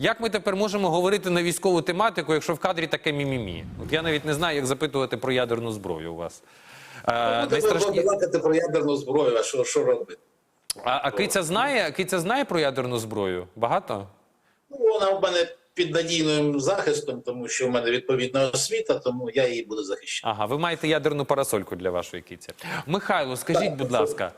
Як ми тепер можемо говорити на військову тематику, якщо в кадрі таке мімімі? От я навіть не знаю, як запитувати про ядерну зброю у вас. Е, Будемо найстрашні... про ядерну зброю, а що, що робити? А, а Киця знає, Киця знає про ядерну зброю? Багато? Ну, вона в мене під надійним захистом, тому що в мене відповідна освіта, тому я її буду захищати. Ага, ви маєте ядерну парасольку для вашої киці. Михайло, скажіть, Так, будь ласка.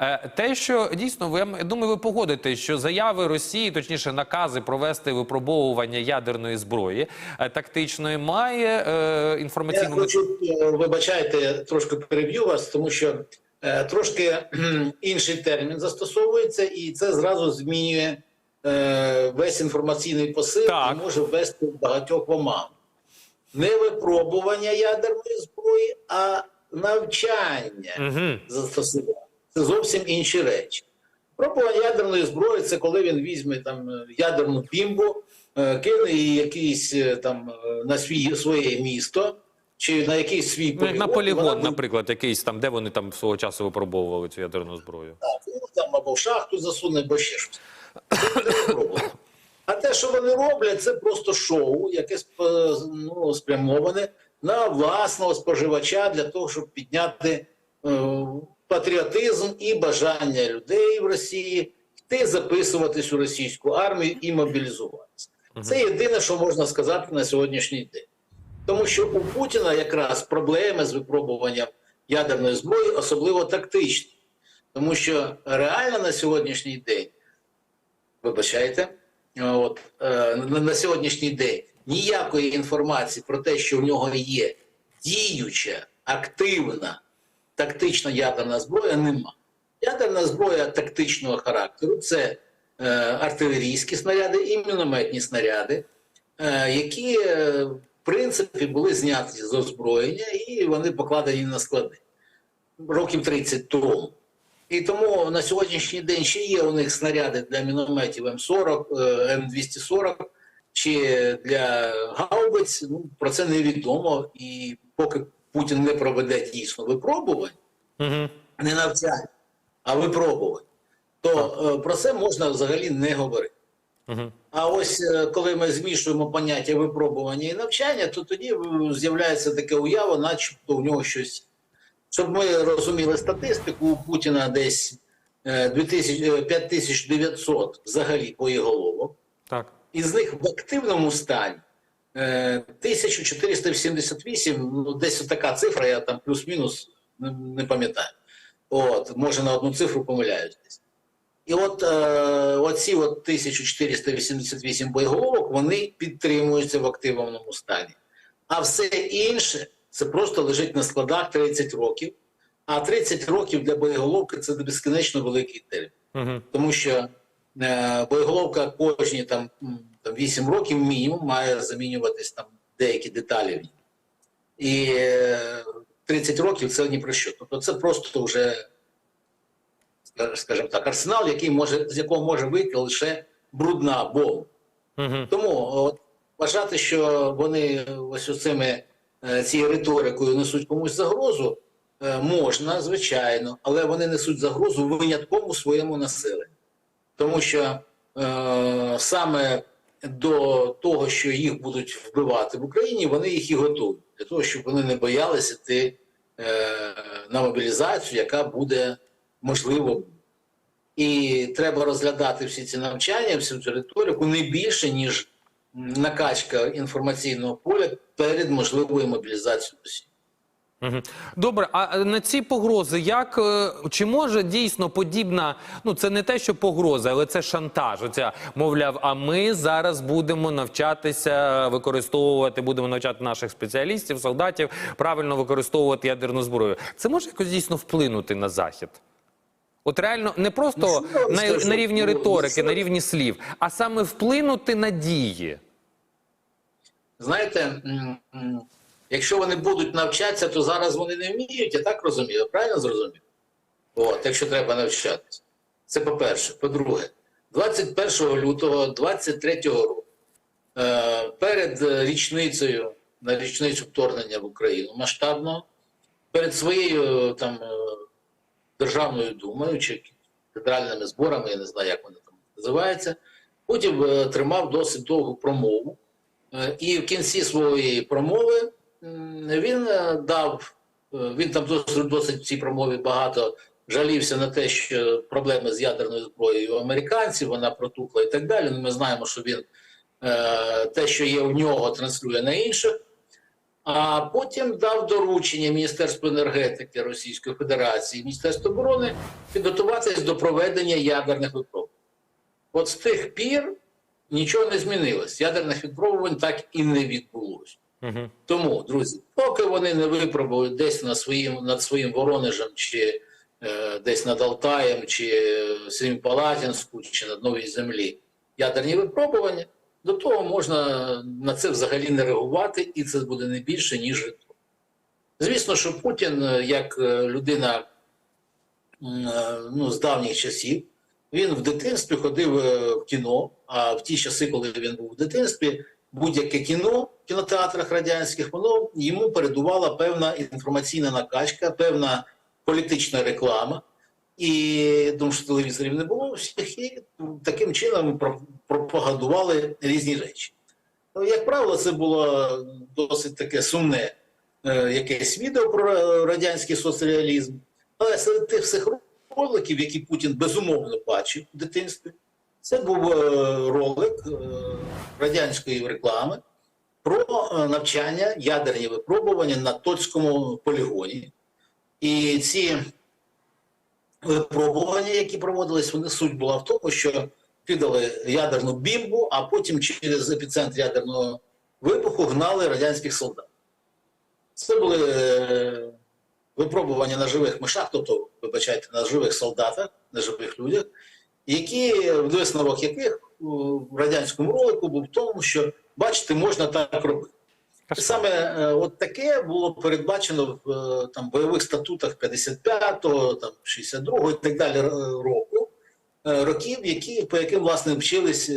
Е, Те, що дійсно ви я думаю, ви погодитесь, що заяви Росії, точніше, накази провести випробовування ядерної зброї е, тактичної, має е, Я інформаційну хочу, е, вибачайте, трошки переб'ю вас, тому що е, трошки інший термін застосовується, і це зразу змінює е, весь інформаційний посил Так. і може ввести багатьох в оману. Не випробування ядерної зброї, а навчання Угу. застосування. Це зовсім інші речі. Пробування ядерної зброї це коли він візьме там ядерну бімбу, е, кине її якийсь е, там е, на свій своє місто чи на якийсь свій Ну, як на полігон, буде- наприклад, якийсь там, де вони там свого часу випробовували цю ядерну зброю. Так, ну, там або в шахту засуне, або ще щось. А те, що вони роблять, це просто шоу, яке ну, спрямоване на власного споживача для того, щоб підняти патріотизм і бажання людей в Росії йти записуватись у російську армію і мобілізуватися. Це єдине, що можна сказати на сьогоднішній день. Тому що у Путіна якраз проблеми з випробуванням ядерної зброї, особливо тактичні. Тому що реально на сьогоднішній день, вибачайте, от, е, на, сьогоднішній день ніякої інформації про те, що в нього є діюча, активна тактична ядерна зброя, нема. Ядерна зброя тактичного характеру це е, артилерійські снаряди і мінометні снаряди, е, які, е, в принципі, були зняті з озброєння і вони покладені на склади років 30 тому. І тому на сьогоднішній день ще є у них снаряди для мінометів М40, е, М240 чи для гаубиць. Ну, про це невідомо. І поки Путін не проведе дійсно випробувань, Угу. не навчань, а випробувань, то е, про це можна взагалі не говорити. Угу. А ось е, коли ми змішуємо поняття випробування і навчання, то тоді е, з'являється таке уява, начебто у нього щось. Щоб ми розуміли статистику, у Путіна десь е, 2000, е, 5900 взагалі боєголовок. Так. Із них в активному стані е, 1488, ну десь така цифра, я там плюс-мінус не, пам'ятаю. От, може на одну цифру помиляюсь десь. І от е, оці от 1488 боєголовок вони підтримуються в активному стані. А все інше це просто лежить на складах 30 років. А 30 років для боєголовки це безкінечно великий термін. Угу. Тому що е, боєголовка кожні там, там 8 років мінімум має замінюватись там деякі деталі. І е, 30 років це ні про що. Тобто це просто вже, скажімо так, арсенал, який може, з якого може вийти лише брудна бомба. Угу. Тому от, вважати, що вони ось цими цією риторикою несуть комусь загрозу, е, можна, звичайно, але вони несуть загрозу виняткому своєму населенню. Тому що е, саме до того, що їх будуть вбивати в Україні, вони їх і готують для того, щоб вони не боялися йти е, на мобілізацію, яка буде можливо. І треба розглядати всі ці навчання, всю цю риторику не більше, ніж накачка інформаційного поля перед можливою мобілізацією. Добре, а е, на ці погрози, як е, чи може дійсно подібна? Ну це не те, що погроза, але це шантаж. Оця мовляв, а ми зараз будемо навчатися використовувати, будемо навчати наших спеціалістів, солдатів правильно використовувати ядерну зброю. Це може якось дійсно вплинути на захід? От реально не просто Ну, я вам на, скажу? на рівні Ну, риторики, ну, на рівні слів, а саме вплинути на дії. Знаєте, якщо вони будуть навчатися, то зараз вони не вміють, я так розумію, правильно зрозумів? От, якщо треба навчатися. Це по-перше. По-друге, 21 лютого 23 року, е, перед річницею, на річницю вторгнення в Україну масштабного, перед своєю там е, Державною думою чи федеральними зборами, я не знаю, як вони там називаються, Путін е, тримав досить довгу промову. І в кінці своєї промови він е, дав, е, він там досить, досить в цій промові багато жалівся на те, що проблеми з ядерною зброєю у американців, вона протухла і так далі. Ну, Ми знаємо, що він е, те, що є у нього, транслює на інших. А потім дав доручення Міністерству енергетики Російської Федерації, Міністерству оборони підготуватись до проведення ядерних випробувань. От з тих пір нічого не змінилось. Ядерних випробувань так і не відбулося. Угу. Тому, друзі, поки вони не випробують десь на своїм, над своїм Воронежем, чи е, десь над Алтаєм, чи е, Семипалатинську, чи над Новій Землі ядерні випробування, до того можна на це взагалі не реагувати, і це буде не більше, ніж ритуал. Звісно, що Путін, е, як е, людина ну, з давніх часів, він в дитинстві ходив в кіно, а в ті часи, коли він був в дитинстві, будь-яке кіно в кінотеатрах радянських, воно йому передувала певна інформаційна накачка, певна політична реклама. І тому що телевізорів не було всіх, і таким чином пропагандували різні речі. Ну, Як правило, це було досить таке сумне е, якесь відео про радянський соцреалізм. Але серед тих всіх роликів, які Путін безумовно бачив в дитинстві, це був е, ролик е, радянської реклами про е, навчання ядерні випробування на Тоцькому полігоні. І ці випробування, які проводились, вони суть була в тому, що кидали ядерну бімбу, а потім через епіцентр ядерного вибуху гнали радянських солдат. Це були випробування на живих мишах, тобто, вибачайте, на живих солдатах, на живих людях, які висновок яких в радянському ролику був в тому, що бачите, можна так робити. Саме е, от таке було передбачено в е, там бойових статутах 55-го, там 62-го і так далі е, року, років, які по яким власне вчились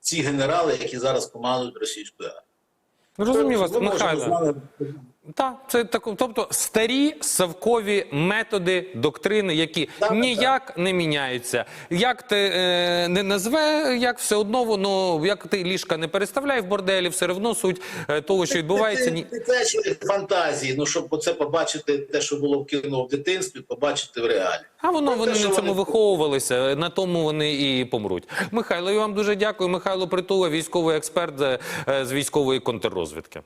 ці генерали, які зараз командують російською армією. Розумію вас, Тобто, Михайло. Так, це так, тобто старі совкові методи, доктрини, які Так, ніяк не міняються. Як ти е, не назве, як все одно воно, як ти ліжка не переставляй в борделі, все одно суть е, того, що відбувається. Ні... Дитячі фантазії, ну щоб оце побачити те, що було в кіно в дитинстві, побачити в реалі. А воно Ну, вони те, на цьому вони- виховувалися, на тому вони і помруть. Михайло, я вам дуже дякую. Михайло Притула, військовий експерт е, з військової контррозвідки.